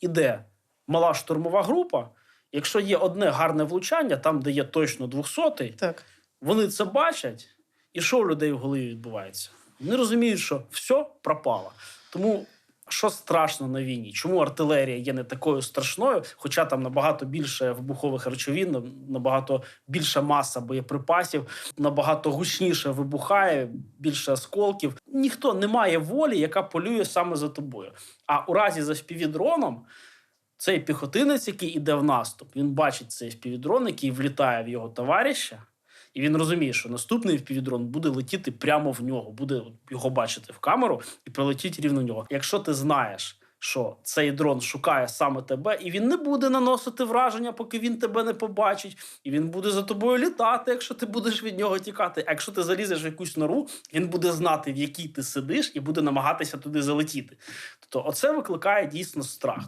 іде мала штурмова група. Якщо є одне гарне влучання, там, де є точно 200-й, Так. вони це бачать, і що у людей в голові відбувається? Вони розуміють, що все пропало. Тому що страшно на війні? Чому артилерія є не такою страшною, хоча там набагато більше вибухових речовин, набагато більша маса боєприпасів, набагато гучніше вибухає, більше осколків. Ніхто не має волі, яка полює саме за тобою. А у разі за співдроном цей піхотинець, який іде в наступ, він бачить цей співдрон, який влітає в його товариша, і він розуміє, що наступний впівдрон буде летіти прямо в нього, буде його бачити в камеру і прилетіть рівно в нього. Якщо ти знаєш, що цей дрон шукає саме тебе, і він не буде наносити враження, поки він тебе не побачить, і він буде за тобою літати, якщо ти будеш від нього тікати. А якщо ти залізеш в якусь нору, він буде знати, в якій ти сидиш, і буде намагатися туди залетіти. Тобто, оце викликає дійсно страх.